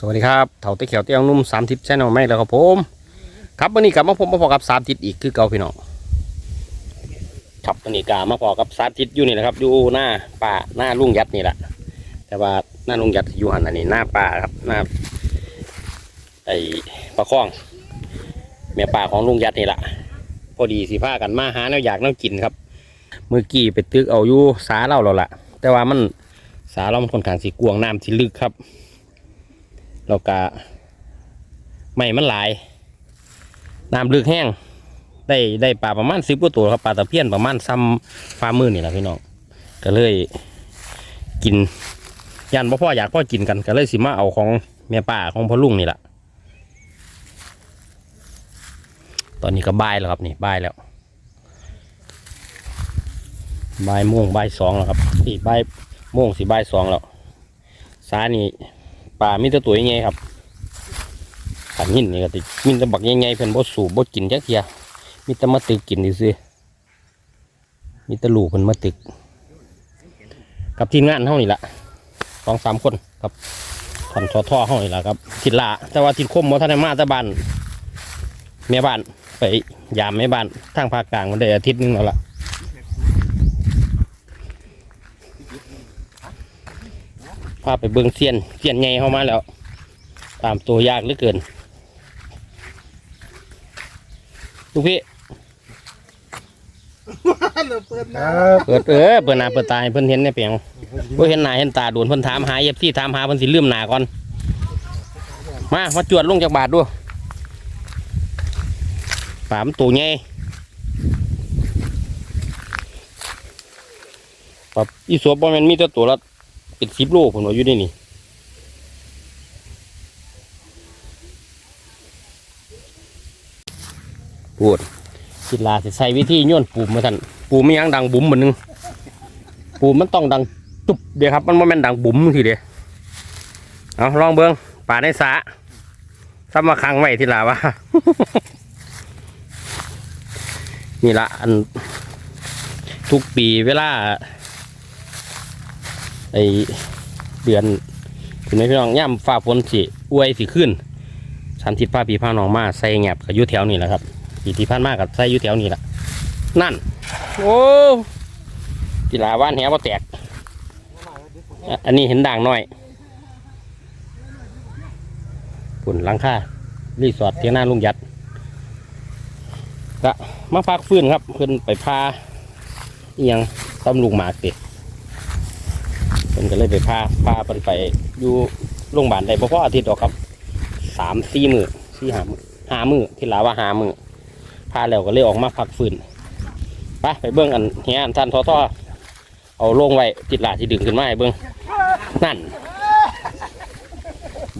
สวัสดีครับเถาเตะเขียวเตียงนุ่มสามทิศแช่นอไม่แล้วครับผม ครับวันนี้กลับมาผมมาพอกับสามทิศอีกคือเก่าพี่น้องครับวันนี้กลับมาพอกับสามทิศอยู่นี่แหละครับ อยู่หน้าป่าหน้าลุงยัดนี่แหละแต่ว่าหน้าลุงยัดอยู่หันอันนี้หน้าป่าครับหน้าไอ้ปลาคล้องเมียป่าของลุงยัดนี่แหละพอดีสิพากันมาหาแนวอยากแนวกินครับเมื่อกี้ไปตึกเอาอยู่สาเราแล้วล่ะแต่ว่ามันสาเรามันค่อนข้างสีกวางน้ำสีลึกครับ แล้วก็ไม่มันหลายน้ำลึกแห้ง ได้ได้ปลาประมาณสิบกว่าตัวครับปลาตะเพียนประมาณซ้ำฟ้ามือนี่แหละพี่น้องก็เลยกินยันพ่อพ่ออยากพ่อกินกันก็เลยสิมาเอาของแม่ป่าของพ่อลุงนี่แหละตอนนี้ก็บ่ายแล้วครับนี่บ่ายแล้วบ่ายโมงบ่ายสองแล้วครับสี่บ่ายโมงสี่บ่ายสองแล้วสานี่ ปลามีแต่ตัวใหญ่ครับขันหินนี่ก็ติมีแต่บักใหญ่ๆเพิ่นบ่สูบบ่กินจักเทียมีแต่มาตึกกินซื่อมีแต่ลูกเพิ่นมาตึก กับทีมงานเฮานี่ล่ะสองสามคนกับท่านชอท่อเฮานี่ล่ะครับทิดละแต่ว่าทิดคมบ่ทันได้มาแต่บ้านแม่บ้านไปยามแม่บ้านทางภาคกลางมันได้อาทิตย์นึงแล้วล่ะาไปเบิ้งเสียนเสียนใหญ่เข้ามาแล้ว ตามตัวยากเหลือเกินลูกพี่เปิดนะเปิดเออเปิดหน้าเปิดตาให้เพิ่นเห็นเนี่ยเปียงเพิ่นเห็นหน้าเห็นตาโดนเพิ่นถามหาเอฟซีถามหาเพิ่นสิลืมหน้าก่อนมามาจวดลงจากบาทด้วยปามนตัวใหญ่ปรับอีสวบบ่แม่นมีแต่ตัวละ เป็นสิบโลผมว่าอยู่ในนี่พูดกีฬาสิใส่วิธีย้อนปูมมาท่านปูมไม่ยังดังบุ๋มเหมือนนึงปูมมันต้องดังจุบเดียวครับ มันไม่แม่นดังบุ๋มทีเดียวเอาลองเบิ้งป่าในสะซ้ำมาคังไว้ทีลาวะนี่ละอันทุกปีเวลา ไอเดือนถึงไหมพี่น้องย่ำฟ้าฝนสิอวยสิขึ้นสันทิศป้าปีพาน้องมาใส่แงบกับยุแถวนี่แหละครับปีที่ผ่านมากับใส่ยู่แถวนี้ละนั่น โอ้กีฬาว่านแหว่าแตก อันนี้เห็นด่างน้อยฝุ่นลังค่ารีสอร์ทเทียงหน้าลุงยัดก็มาพักฟื้นครับเพิ่นไปพาเอียงต้มลูกหมากติ เพิ่นก็เลยไปพาพาเพิ่นไปอยู่โรงพยาบาลได้บ่พออาทิตย์ดอกครับสามสี่มือสี่หามือหามือที่ลาว่าหามือพาแล้วก็เลยออกมาพักฟื้นไปไปเบิ้งอันเฮียอันท่านทอทอเอาลงไว้ติดหลาที่ดึงขึ้นมาให้เบิ้งนั่น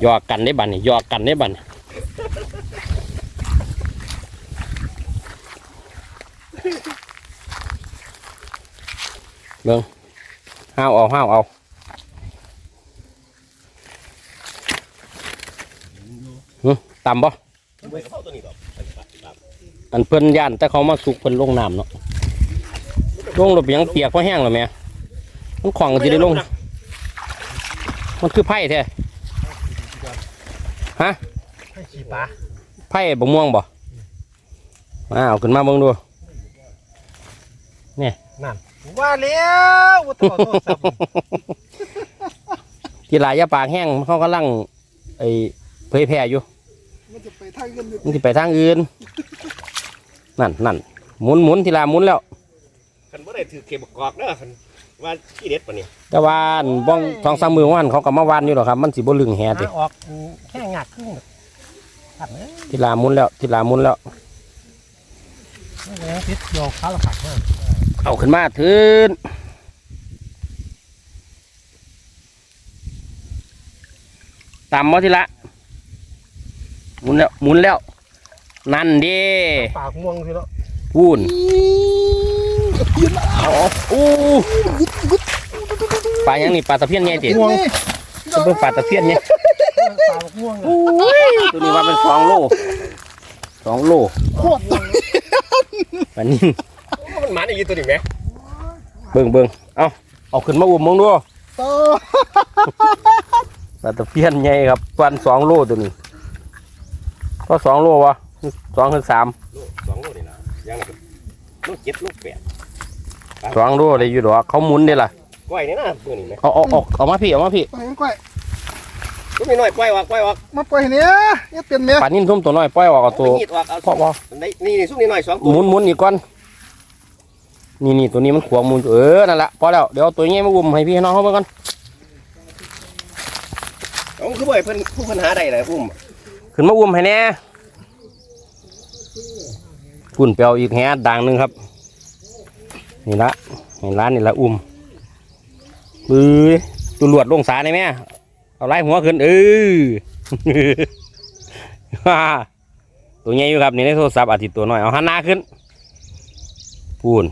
ยอกันได้บันนี่ยอกันได้บันเบิ้งห้าวเอาห้าวเอาหึ ต่ำปะอันเพิ่นย่านแต่เขามาสุกเพิ่นลงน้ำเนาะลงรถยังเปียกเพราะแห้งแล้วแม่มันของก็สิได้ลง มันคือไผ่แท้ฮะให้ขี่ปลาไผ่บกม่วงบ่มาเอาขึ้นมาเบิ่งดูนั่นว่าแล้วว่าตัวโทรศัพท์กีฬายาปากแห้งเขากำลังไอ้เผยแพร่อยู่ มันจะไปทางกันอยู่มันสิไปทางอื่น นั่นนั่นหมุนหมุนทีละหมุนแล้วคันบ่ได้ถือเข็มกอกเด้อคันว่าขี้เด็ดปะเนี่ยแต่ว่าอันบ้องทองสามมือวันเขาก็มาวานอยู่หรอกครับ มันสิบ่ลึงแฮติหาออกแค่งักครึ่งขัดเลยทีละหมุนแล้วทีละหมุนแล้วติดโยกขาละขัดมากเอาขึ้นมาถืนตามมาทีละ หมุนแล้วหมุนแล้ว นั่นเดิปากม่วงสิแล้วพูนเอาเอาอู้ปลายังนี่ปลาตะเพียนไงติม่วงเพิ่งปลาตะเพียนไงปากม่วงตัวนี้ว่าเป็นสองโลสองโลโคตรอันนี้มันหมันอีกตัวหนึ่งไหมเบิ่งเบิ่งเอาเอาขึ้นมาอุ้มมึงดูโตปลาตะเพียนใหญ่ครับวันสองโลตัวนี้ ก็สองโลวะสองถึงสามลูกสองลูกนี่นะยังไงลูกเจ็ดลูกแปดสองโลได้อยู่ดอกเขาหมุนได้ล่ะก้อยนี่นะตัวนี้ไหมเอาเอาเอาเอามาพี่เอามาพี่ไปยังก้อยลูกน้อยๆปล่อยออกปล่อยออกมาปล่อยเนี้ยเนี่ยเปลี่ยนเมียปลานิ่มทุ่มตัวน้อยปล่อยออกเอาตัวเอาไปหยิบออกเอาเพราะว่านี่นี่นี่ซุกนี่หน่อยสองหมุนหมุนอีกก่อนนี่นี่ตัวนี้มันขวางหมุนอยู่เออนั่นแหละพอแล้วเดี๋ยวเอาตัวนี้มาอุ้มให้พี่ให้น้องเขาเบิ่งก่อนเอาคือบ่ให้เพิ่นผู้เพิ่นหาได้เลยอุ้ม ขึ้นมาอุ้มให้แน่พุ่นเปียวอีกแฮดด่างหนึงครับ นี่ละให้ร้านนี่ละอุ้มปื้อตุลวดลงสาได้ไหมเอาไล่หัวขึ้นเออฮ่าตัวใหญ่อยู่ครับนี่ในโทรศัพท์อาทิตย์ตัวน้อยเอาหันหน้าขึ้นพูน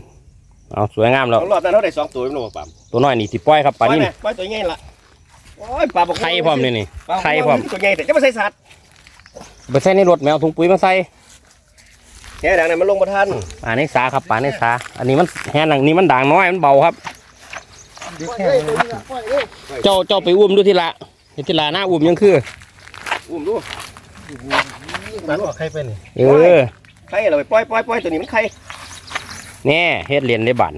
เอาสวยงามแล้วเอารอบนั้นเขาได้สองตัวไม่รู้ว่าปั๊มตัวน้อยนี่สิปล่อยครับปปลาล่อยนิ่มแม่ปล่อยตัวใหญ่ละโอ้ยปลาบอกไข่พร้อมนี่นี่ปลาไข่พร้อมตัวใหญ่แต่จะมาใส่สัตว์ ไปใส่ในรถแมวถุงปุ๋ยมาใส่แค่ดังนั้นมันลงมาทันปลาในสาครับปลาในสา อันนี้มันแฮนหนังนี้มันด่างน้อยมันเบาครับเดี๋ยวแข่งเลยนะปล่อยเอ้ยเจ้าเจ้าไปอุ้มดูทีละทีละหน้าอุ้มยังคือ อุ้มดูมันออกใครเป็นนี่เออไข่เราไปปล่อยปล่อยปล่อยตัวนี้มันไข่แน่เฮ็ดเรียนได้บัตร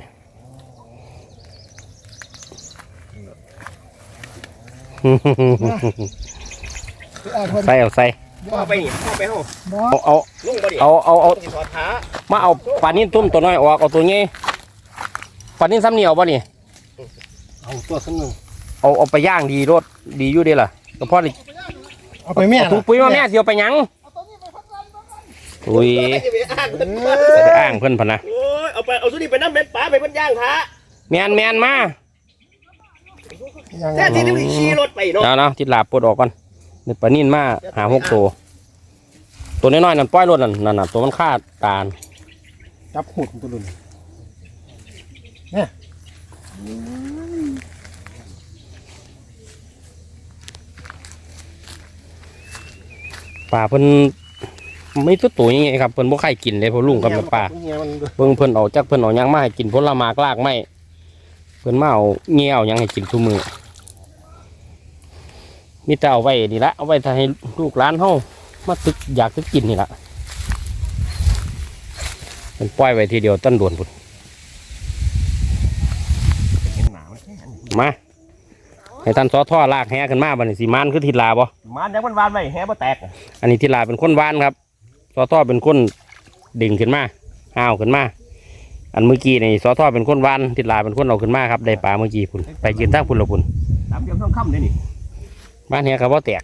ไอ้คนใส่เอาใส่ เอาไปนี่เอาไปเฮาบอเอาเอาลุงบ่ดิเอาเอาเอาต้องสิถอดขามาเอาปลานิ่ตุ้มตัวน้อยออกเอาตัวนี้ปลานิ่ซ้ำเหนียวป่ะนี่เอาตัวขึ้นหนึ่งเอาเอาไปย่างดีรสดีอยู่เดีล่ะก็พอได้เอาไปแม่เอาถุงปุ๋ยมาแม่เสียวไปหยังอุ้ยจะไปอ้างเพิ่นจะได้อ้างเพิ่นพะนะโอ้ยเอาไปเอาตัวนี้ไปน้ำเบ็ดปลาไปเพิ่นย่างขาแมนแมนมา ยังแค่ที่นี่มันขี่รถไปเนาะ เอาเนาะทิดลาบปลดออกก่อน นี่ปลานิ่มาหาหกตัว ตัวน้อยๆนั่นปล่อยรถนั่นนั่นน่ะตัวมันคาดการจับหูดของตัวดุนปลาเพิ่นไม่ตัวตัวยังไงครับเพิ่นบ่ใครกินเลยเพราะลุงกับแม่ป้าเงี้ยมันเบิ่งเพิ่นเอาจักเพิ่นเอาหยังมาให้กินผลไม้รากไม้เพิ่นมาเอาเงี้ยเอาหยังให้กินทุกมื้อ มีแต่เอาไว้นี่ละเอาไว้ถ้าให้ลูกหลานเฮามาตึกอยากตึกกินนี่ละเป็นปล่อยไว้ทีเดียวต้นด่วนพุ่นเห็นหนามันแค่นั้นมา ให้ท่านสอท่อลากแหขึ้นมาบัดนี้สิมานคือทิลาบ่มันยังมันวานไว้แฮบ่แตกอะอันนี้ทิลาเป็นคนวานครับสอท่อเป็นคนดึงขึ้นมาห้าวขึ้นมาอันเมื่อกี้นี่สอท่อเป็นคนวานทิลาเป็นคนเอาขึ้นมาครับได้ปลาเมื่อกี้พุ่นไปยืนตั้งพุ่นละพุ่นตามเดียวต้องค่ำเลยนี่ บ้านแหครับว่าแตก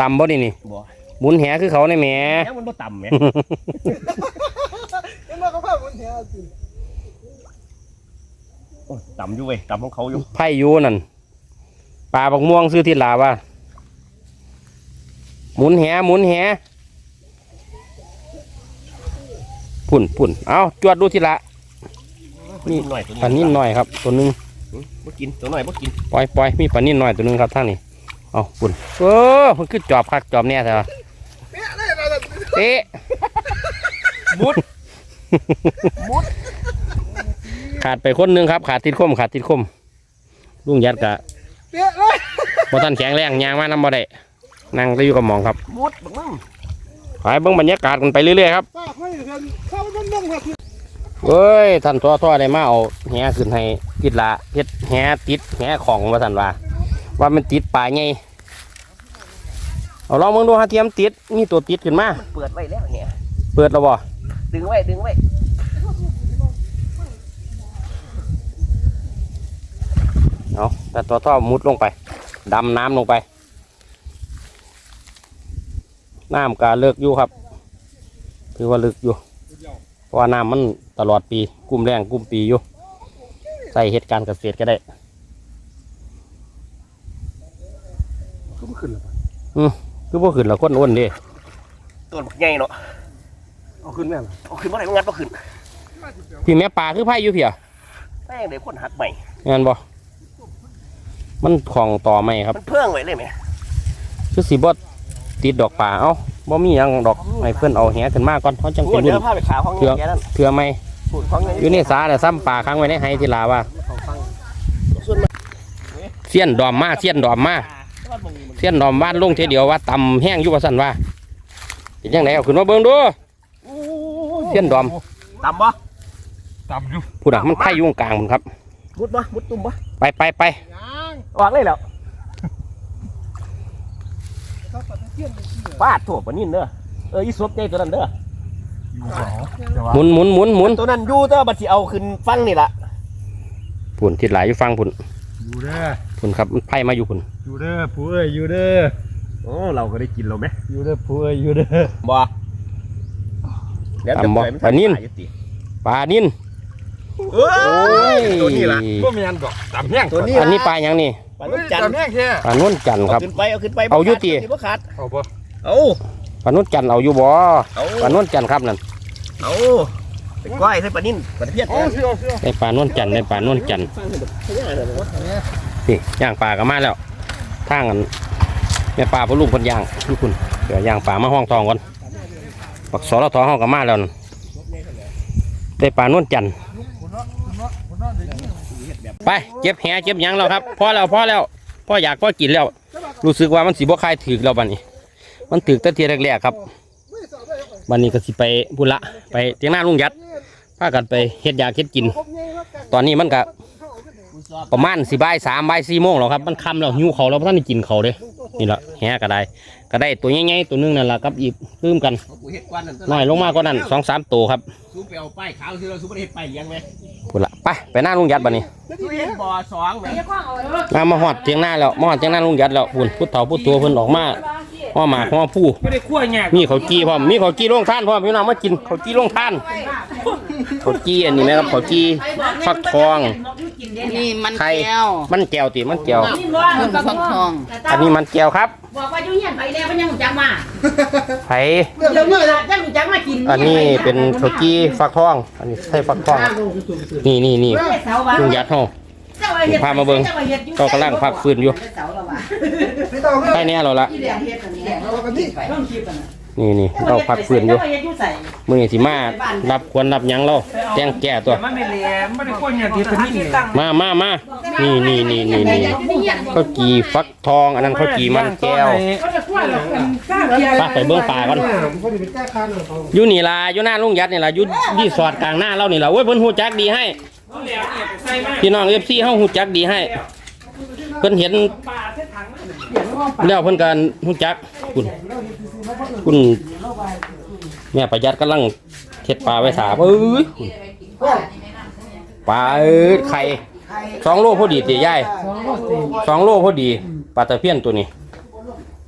ตำบ่นี่นี่บ่หมุนแหคือเขาในแหมยังมันบ่ต่ำแหมเอ็มมากับพ่อมันเหี้ยสิโอ้ยต่ำอยู่เว้ยต่ำของเขาอยู่ไผ่อยูนั่นปลาบักม่วงซื้อทิลาว่าหมุนแหหมุนแหพุ่นพุ่นเอาจวดดูทิละนี่หน่อยตัวปลานิ่นหน่อยครับ ตัวหนึงบ่กินตัวหน่อยบ่กินปล่อยปล่อยมีปลานิ่นหน่อยตัวหนึงครับท่านนี่ เอาพุ่นเออมันคือจอบคักจอบเนี่ยใช่ปะเอ๊ะมุดขาดไปคนหนึงครับ ขาดติดคมขาดติดคมลุงยัดกะเปี้ยเลยบ่ท่านแข็งแรงยางมานำบ่ได้นั่งจะอยู่กับหมองครับมุดบักมึงขายเบิ่งบรรยากาศกันไปเรื่อยๆครับป้าให้เงินข้าวมันต้องครับเอ้ยท่านตัวตัวได้มาเอาแหขึ้นให้ติดละเฮ็ดแหติดแหของว่าท่านว่า ว่ามันติดปลาไงเอาลองมึงดูฮะเทียมติดมีตัวติดขึ้นมา เปิดไว้แล้วเนี่ยเปิดแล้วบ่ดึงไว้ดึงไว้เอาแต่ตัวท่อมุดลงไป ดำน้ำลงไป น้ำกาเลิกอยู่ครับถือว่าลึกอยู่ เพราะว่าน้ำมันตลอดปี กุ้มแรงกุ้มปีอยู่ ใส่เหตุการณ์เกษตรก็ได้ ก็ไม่ขึ้นหรอก คือพวกขึ้นและคนอ้วนเดิตัวบักใหญ่เนาะเอาขึ้นแม่ล่ะเอาขึ้นบ่ได้มันงัดบ่ขึ้นพี่แม่ปลาคือไผ่อยู่เพียแม่งเดี๋ยวคนหักใหม่งั้นบ่มันของต่อไหมครับ มันเพื่องไว้เลยแหมคือสีบดติดดอกป่าเอ้าบ่มีหยังดอกให้เพื่อนเอาแหขึ้นมาก่อนเขาจังงเป็วดนเดี๋รุ่ยวนพาไปขาของเพื่องแกนั่นเพื่อไหมสูตรของอยู่ในสาแต่ซ้ำป่าค้างไว้ในไฮทีลาว่า ส่วนมาเสี้ยนดอมมาเสี้ยนดอมมา เเสี้ยนดอมบ้านลงเทเดียวว่าตำแห้งอยู่ว่าสั่นว่าเป็นยังไงเอาขึ้นมาเบิ่งดูเสี้ยนดอมต่ำบ่ต่ำอยู่ผู้ดักมันไข่อยุ่ตรงกลางมันครับมุดบ่มุดตุ่มบ่ไปไปไปออกเลยแล้วฟาดถั่วปะนิ่นเด้อเอออีสวบใจตัวนั้นเด้ออยู่สองจะว่าหมุนหมุนหมุนหมุนตัวนั้นอยู่เด้อบัดสิเอาขึ้นฟังนี่ล่ะผุนทิศหลายอยู่ฟังผุนอยู่เด้อผุนครับมันไผ่มาอยู่ผุน อยู่เด้อผู้เอ้ยอยู่เด้อโอ้เราก็ได้กินแล้วไหมอยู่เด้อผู้เอ้ยอยู่เด้อบ่เดี๋ยวจะปล่อยมันทำสายอยู่ติปลานินเอ้ยตัวนี้ล่ะบ่มีอันดอกต่ำแห้งตัวนี้อันนี้ปลาหยังนี่ปลาลูกจันทร์ต่ำแห้งแค่ปลานวลจันทร์คเอารับ ขึ้นไปเอาขึ้นไปเอาอยู่ติ บ่ขาดเอาบ่เอาปลานวลจันทร์เอาอยู่บ่เอาปลานวลจันทร์ครับนั่นเอาเป็นก้อยใส่ปลานิ่นปลาตะเพียนเอาสิเอาสิเอาได้ปลานวลจันทร์ได้ปลานวลจันทร์ฟังให้แบบขยายเลยนะนี่ย่างปลาก็มาแล้ว ทางกันแม่ปลาพ่อลูกคนย่างทุกคนเดี๋ยวย่างปลามาห้องทองก่อนปักสอเราทอห้องก็มาแล้วได้ปลานวลจันไปเก็บแหเก็บยังแล้วครับพอแล้วพอแล้วพ่ออยากพ่อกินแล้ว รู้สึกว่ามันสีบ่คายถือแล้วบัดนี้ มันถือต่เทียแรกๆครับบัดนี้ก็สิไปพุ่นละไปเตียงหน้าลุงยัดพากันไปเฮ็ดยาเฮ็ดกิน ตอนนี้มันก็ ประมาณสิบ่ายสามบ่ายสี่โมงแล้วครับ มันค่ำแล้วหิวเขาวแล้วบ่ท่านได้กินเขาวเด้นี่แหละแหก็ได้ ก็ได้ตัวใหญ่ๆตัวหนึงนั่นแหละกับอีกลืมกันกูเฮ็ดกวนนั่นน้อยลงมาก็นั่นสองสามตัวครับซูไปเอาป้ายขาวซื้อเราซูไปเฮ็ดป้ายยังไงพุ่นละไปไปหน้าลุงยัดบัดนี้ซูเฮ็ดบ่อสองแหมมามาหอดเตียงหน้าแล้วมาหอดเตียงหน้าลุงยัดแล้วพุ่นพุทธเถาพุทตัวเพิ่นออกมาหัวหมากหัวผู้ไม่ได้คั่วแง่มีเขาวจี้พร้อมมีเขาวจี้ลงท่านพร้อมพี่น้องมากินเขาวจี้ลงท่านเขาวจี้อันนี้ไหมครับเขาวจี้ฟักทอง นี่มันไข่แก้วมันแก้วติมันแก้วมันฟักทองอันนี้มันแก้วครับบอกว่าอยู่เฮียนไปแล้วมันยังหูจักมาไผเดี๋ยวนี้ล่ะยังหูจักมากินอันนี้เป็นเขาวจี้ฟักทอง อันนี้ใช่ฟักทองนี่นี่นี่เสาบ้าลุงยัดห้องเจ้าว่าเฮ็ดพามาเบิ่งจ้ว่ฮ็ดอยู่ก็กำลังพักฟื้นอยู่เสาแล้วว่ะใช่เนี่ยเราละอีแดงเฮ็ดอันนี้ต้องคิดอันนั้น นี่นี่เราพักฟื้นอยู่เจ้าว่าเฮ็ดอยู่ใส่มือนี้สิมารับควรรับหยังเราแจ้งแก่ตัว มันไม่แหลมไม่ได้คั่วแง่ที่เป็นนี่มามามานี่นี่นี่นี่นี่ข้าวจีฟักทอง อันนั้นข้าวจีมันแก้วเขาจะกลัวหรอกเป็นกล้าเพียไปไปเบื้องป่าก่อนอยู่นี่ล่ะอยู่หน้าลุงยัดนี่ล่ะอยู่รีสอร์ทกลางหน้าเรานี่ล่ะโอ้ยเพิ่นฮู้จักดีให้พี่น้อง FC เฮาฮู้จักดีให้ เพิ่นเห็น แล้วเพิ่นก็ฮู้จักคุณคุณแม่ประหยัดกำลังเฮ็ดปลาไว้ถาเอ้ยปลาเอ้ยไข่สองโลพอดีติยายสองโลพอดีปลาตะเพียนตัวนี้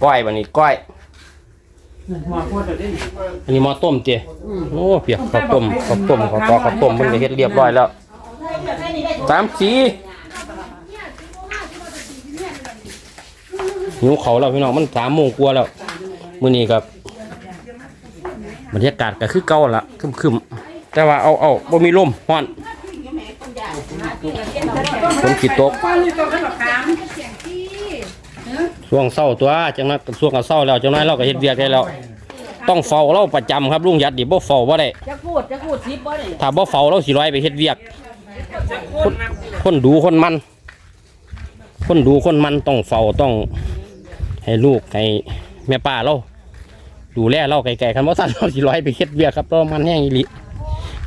ก้อยบัดนี้ก้อยอันนี้หม้อต้มเจีโอ้เปียกข้าวต้มข้าวต้มข้าวตอกข้าวต้มมันเฮ็ดเรียบร้อยแล้วสามสี หิวเขาวแล้วพี่น้องมันสามโมงกว่าแล้วมื้อนี้ครับบรรยากาศก็คือเก่าละครึมๆ แต่ว่าเอาเอาบ่มีลมฮ้อนผมสิตกช่วงเศร้าตัวจังนั้นช่วงก็เศร้าแล้วจังนั้นเราก็เฮ็ดเวียกได้แล้วต้องเฝ้าเราประจำครับลุงยัดดิบ่เฝ้าบ่ได้จะพูดจะพูดซิบ่ได้ถ้าบ่เฝ้าเราสิร้อยไปเฮ็ดเวียก คนคนดูคนมัน คนดูคนมันต้องเฝ้าต้อง ให้ลูกให้แม่ป้าเราดูแลเราไกลๆคันบ่ทันเราสิร้อยไปเฮ็ดเวียครับเพราะมันแห้งอีหลี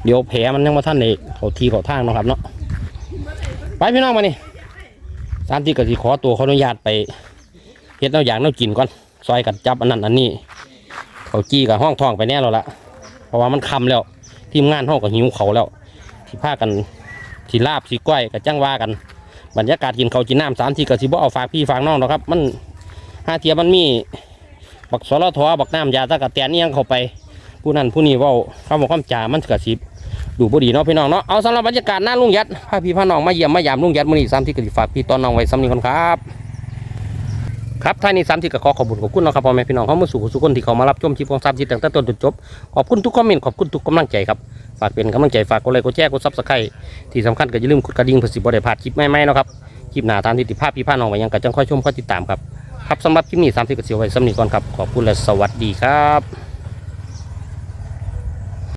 เดี๋ยวแผลมันยังบ่ทันได้เขาทีเขาทางเนาะครับเนาะไปพี่น้องมานี่สามที่ก็สิขอตัวขออนุญาตไปเฮ็ดแนวอย่างแนวกินก่อนซอยกันจับอันนั้นอันนี้เขาจี้กับห้องท้องไปแน่แล้วละเพราะว่ามันคำแล้วทีมงานห้องก็หิวเขาแล้วสิพากันสิลาบสิก้อยกับจ้างว่ากัน บรรยากาศกินเขาวกินน้ำสามที่ก็สิบ่เอาฝากพี่ฝากน้องหรอกครับ มัน ห้าเทียมันมี บักสลทอบักน้ำยาตะกะแตนเอียงเข้าไป ผู้นั้นผู้นี้ว่าคำบอกคำจามันกระสิบดูบ่ดีเนาะพี่น้องเนาะเอาสำหรับบรรยากาศหน้าลุงยัดพาพี่พาน้องมาเยี่ยมมายามลุงยัดมือนี้สามที่ก็สิฝากพี่ตอนน้องไว้สำนีคนครับครับท่านี้สามที่ก็ขอขอบคุณขอบคุณนะครับพ่อแม่พี่น้องเขามาสู่สู่คนที่เขามารับชมคลิปของสามที่ตั้งแต่ต้นจนจบขอบคุณทุกคอมเมนต์ขอบคุณทุกกำลังใจครับฝากเป็นกำลังใจฝากกดไลค์กดแชร์กดซับสไครต์ที่สำคัญก็อย่าลืมกดกระดิ่งเพื่อสิบ่ได้พลาดคลิปใหม่ๆนะครับคลิปหน้าตามที่ติดภาพพี่พาน้องไว้ยังก็จังค่อยชมค่อยติดตามครับ ครับสำหรับคลิปนี้สามสิบก็เสียไว้สำนีก่อนครับ ขอบคุณและสวัสดีครับ